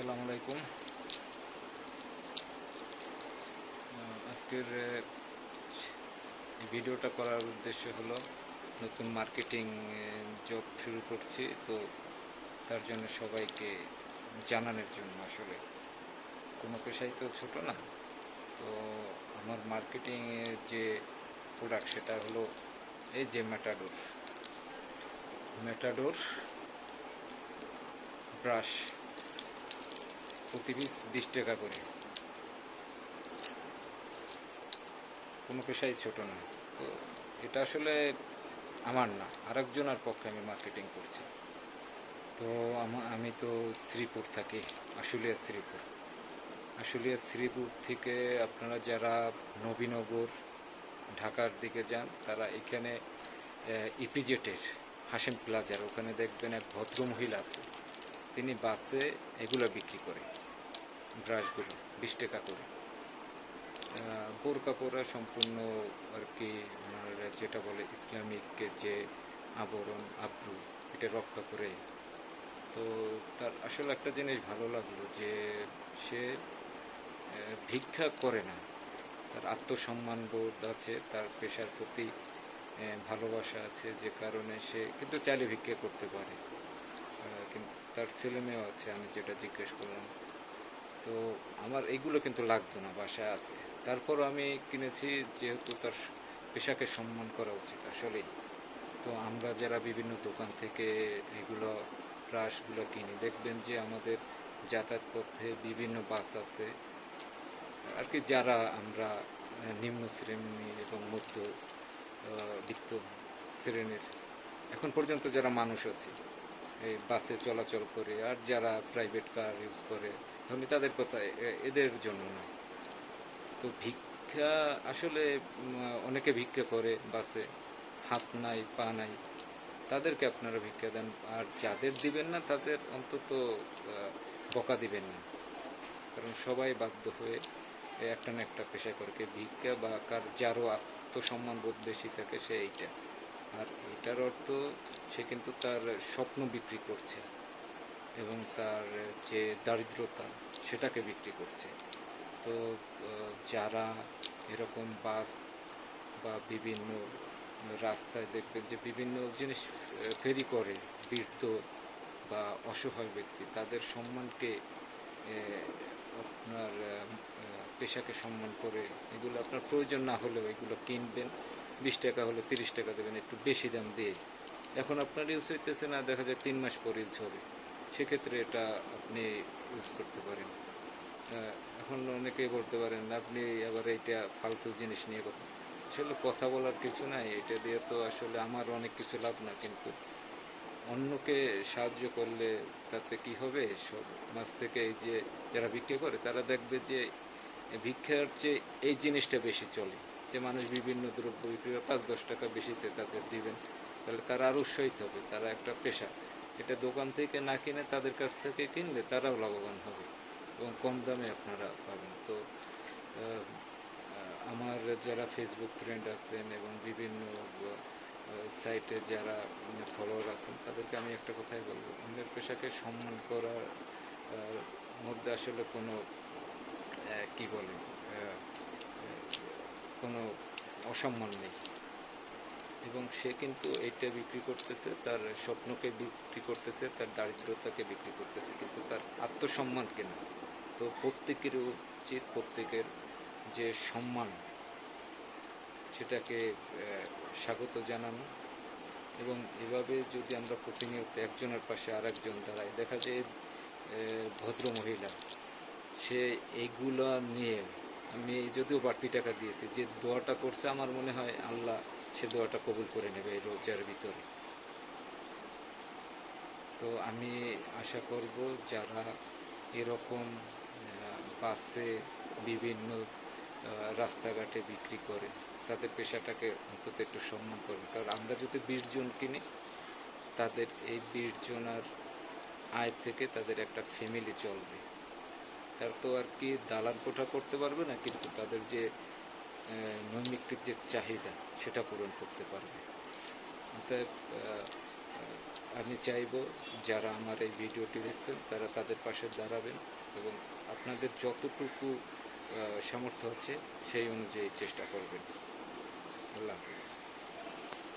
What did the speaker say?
আসসালামু আলাইকুম। আজকের ভিডিওটা করার উদ্দেশ্য হলো নতুন মার্কেটিং জব শুরু করছি, তো তার জন্য সবাইকে জানানোর জন্য আসলে। কোনো পেশাই তো ছোট না। তো আমার মার্কেটিংয়ের যে প্রোডাক্ট সেটা হলো এই যে ম্যাটাডোর ম্যাটাডোর ব্রাশ প্রতি পিস বিশ টাকা করে। কোনো পেশাই ছোট না। তো এটা আসলে আমার না, আরেকজনের পক্ষে আমি মার্কেটিং করছি। তো আমা- তো শ্রীপুর থাকি, আশুলিয়া শ্রীপুর। আশুলিয়া শ্রীপুর থেকে আপনারা যারা নবীনগর, ঢাকার দিকে যান, তারা এখানে ইপিজেটের হাসিম প্লাজার, ওখানে দেখবেন এক ভদ্র মহিলা আছে। তিনি বাসে এগুলো বিক্রি করে ব্রাশগুলো বিশ টাকা করে। বোরকা পরা সম্পূর্ণ আর কি ওনার যেটা বলে ইসলামিক যে আবরণ, আব্রু, এটা রক্ষা করে। তো তার আসলে একটা জিনিস ভালো লাগল যে সে ভিক্ষা করে না। তার আত্মসম্মান বোধ আছে, তার পেশার প্রতি ভালোবাসা আছে যে কারণে সে কিন্তু চাইলে ভিক্ষা করতে পারে। কিন্তু তার ছেলে মেয়েও আছে, আমি যেটা জিজ্ঞেস করলাম। তো আমার এইগুলো কিন্তু লাগতো না, বাসায় আছে। তারপর আমি কিনেছি, যেহেতু তার পেশাকে সম্মান করা উচিত আসলেই। তো আমরা যারা বিভিন্ন দোকান থেকে এগুলো, ব্রাশগুলো কিনি, দেখবেন যে আমাদের যাতায়াত পথে বিভিন্ন বাস আছে। আর কি যারা আমরা নিম্ন শ্রেণি এবং মধ্য বিত্ত শ্রেণির, এখন পর্যন্ত যারা মানুষ আছে এই বাসে চলাচল করে, আর যারা প্রাইভেট কার ইউজ করে ধরুন তাদের কথা এদের জন্য না। তো ভিক্ষা আসলে অনেকে ভিক্ষা করে বাসে, হাত নাই, পা নাই, তাদেরকে আপনারা ভিক্ষা দেন। আর যাদের দিবেন না, তাদের অন্তত বকা দিবেন না। কারণ সবাই বাধ্য হয়ে একটা না একটা পেশা করে। ভিক্ষা বা কার যারও আত্মসম্মান বোধ বেশি থাকে, সে এইটা। আর এটার অর্থ সে কিন্তু তার স্বপ্ন বিক্রি করছে এবং তার যে দারিদ্রতা সেটাকে বিক্রি করছে। তো যারা এরকম বাস বা বিভিন্ন রাস্তায় দেখবেন যে বিভিন্ন জিনিস ফেরি করে বৃদ্ধ বা অসহায় ব্যক্তি, তাদের সম্মানকে আপনার পেশাকে সম্মান করে এগুলো আপনার প্রয়োজন না হলেও এগুলো কিনবেন। বিশ টাকা হলে তিরিশ টাকা দেবেন, একটু বেশি দাম দিয়ে। এখন আপনার ইউজ হইতেছে না, দেখা যায় তিন মাস পর ইউজ হবে। সেক্ষেত্রে এটা আপনি ইউজ করতে পারেন। এখন অনেকেই বলতে পারেন, আপনি আবার এইটা ফালতু জিনিস নিয়ে কথা আসলে কথা বলার কিছু নাই, এটা দিয়ে তো আসলে আমার অনেক কিছু লাভ না, কিন্তু অন্যকে সাহায্য করলে তাতে কি হবে? সব মাছ থেকে এই যে যারা বিক্রি করে, তারা দেখবে যে ভিক্ষার চেয়ে এই জিনিসটা বেশি চলে। যে মানুষ বিভিন্ন দ্রব্য বিক্রি করে পাঁচ, দশ টাকা বেশিতে তাদের দিবেন, তাহলে তারা আরও উৎসাহিত হবে, তারা একটা পেশা। এটা দোকান থেকে না কিনে তাদের কাছ থেকে কিনলে তারাও লাভবান হবে এবং কম দামে আপনারা পাবেন। তো আমার যারা ফেসবুক ফ্রেন্ড আছেন এবং বিভিন্ন সাইটে যারা ফলোয়ার আছেন, তাদেরকে আমি একটা কথাই বলব, অন্যের পেশাকে সম্মান করার মধ্যে আসলে কোনো কি বলে কোনো অসম্মান নেই। এবং সে কিন্তু এটা বিক্রি করতেছে, তার স্বপ্নকে বিক্রি করতেছে, তার দারিদ্রতাকে বিক্রি করতেছে, কিন্তু তার আত্মসম্মানকে না তো প্রত্যেকের উচিত, প্রত্যেকের যে সম্মান, সেটাকে স্বাগত জানানো। এবং এভাবে যদি আমরা প্রতিনিয়ত একজনের পাশে আরেকজন দাঁড়াই, দেখা যায় ভদ্র মহিলা সে এইগুলো নিয়ে আমি যদিও বাড়তি টাকা দিয়েছি, যে দোয়াটা করছে আমার মনে হয় আল্লাহ সে দোয়াটা কবুল করে নেবে এই রোজার ভিতরে। তো আমি আশা করব যারা এরকম বাসে বিভিন্ন রাস্তাঘাটে বিক্রি করে, তাদের পেশাটাকে অন্তত একটু সম্মান করবে। কারণ আমরা যদি বিশ জন কিনি, তাদের এই বিশ জনার আয় থেকে তাদের একটা ফ্যামিলি চলবে। তার তো আর কি দালান কোঠা করতে পারবে না, কিন্তু তাদের যে নৈমিত্তিক যে চাহিদা, সেটা পূরণ করতে পারবে। অতএব আমি চাইব যারা আমার এই ভিডিওটি দেখবেন, তারা তাদের পাশে দাঁড়াবেন এবং আপনাদের যতটুকু সামর্থ্য আছে, সেই অনুযায়ী চেষ্টা করবেন। আল্লাহ হাফিজ।